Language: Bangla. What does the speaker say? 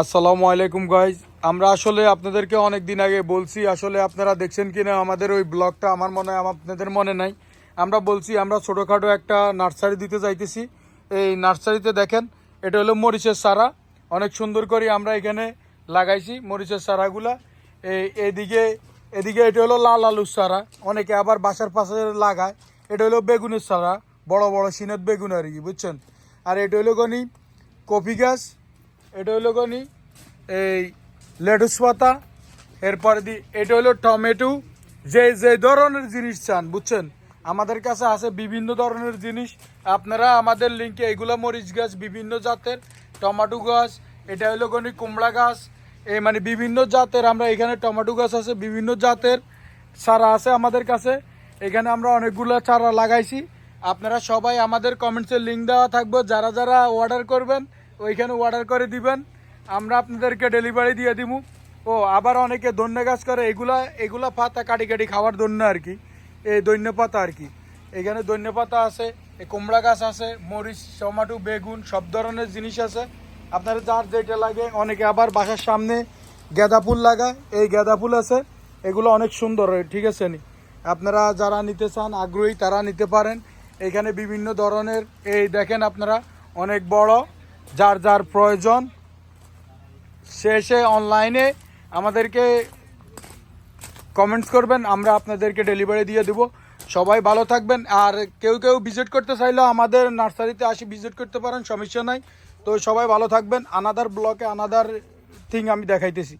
আসসালামু আলাইকুম গাইজ আমরা আসলে আপনাদেরকে অনেক দিন আগে বলছি, আসলে আপনারা দেখছেন কি না আমাদের ওই ব্লগটা? আমার মনে হয় আপনাদের মনে নাই। আমরা বলছি, আমরা ছোটোখাটো একটা নার্সারি দিতে যাইতেছি। এই নার্সারিতে দেখেন, এটা হলো মরিচের সারা অনেক সুন্দর করে আমরা এখানে লাগাইছি মরিচের চারাগুলা। এই এদিকে এদিকে এটা হলো লাল আলুর সারা অনেকে আবার বাসার পাশে লাগায়। এটা হলো বেগুনের সারা বড় বড় সিনত বেগুন আর কি, বুঝছেন? আর এটা হলো গনি কফি গাছ। এটা হলো গনি, এই লেটুস পাতা, এরপরে দি, এটা হলো টমেটো। যে যে ধরনের জিনিস চান, বুঝছেন? আমাদের কাছে আছে বিভিন্ন ধরনের জিনিস। আপনারা আমাদের লিঙ্কে এগুলো মরিচ গাছ, বিভিন্ন জাতের টমেটো গাছ, এটা হলো গনি কুমড়া গাছ। এই মানে বিভিন্ন জাতের আমরা এখানে টমেটো গাছ আছে, বিভিন্ন জাতের চারা আছে আমাদের কাছে। এখানে আমরা অনেকগুলো চারা লাগাইছি। আপনারা সবাই আমাদের কমেন্টসের লিঙ্ক দেওয়া থাকবে। যারা যারা অর্ডার করবেন ওইখানে অর্ডার করে দিবেন। আমরা আপনাদেরকে ডেলিভারি দিয়ে দিব ও, আবার অনেকে ধন্য গাছ করে, এগুলা এগুলা পাতা কাটি কাটি খাওয়ার জন্য আর কি। এই দৈন্য পাতা আর কি। এখানে দৈন্য পাতা আছে এই কুমড়া গাছ আছে, মরিচ, টমাটো, বেগুন, সব ধরনের জিনিস আছে। আপনারা যার যেটা লাগে, অনেকে আবার বাসার সামনে গাঁদা ফুল লাগায়। এই গাঁদা ফুল আছে, এগুলো অনেক সুন্দর হয় ঠিক আছে নি? আপনারা যারা নিতে চান, আগ্রহী তারা নিতে পারেন। এখানে বিভিন্ন ধরনের, এই দেখেন আপনারা, অনেক বড় যার যার প্রয়োজন শেষে অনলাইনে আমাদেরকে কমেন্টস করবেন, আমরা আপনাদেরকে ডেলিভারি দিয়ে দেবো। সবাই ভালো থাকবেন। আর কেউ কেউ ভিজিট করতে চাইলে আমাদের নার্সারিতে আসি ভিজিট করতে পারেন, সমস্যা নাই। তো সবাই ভালো থাকবেন। আনাদার ব্লকে আনাদার থিং আমি দেখাইতেছি।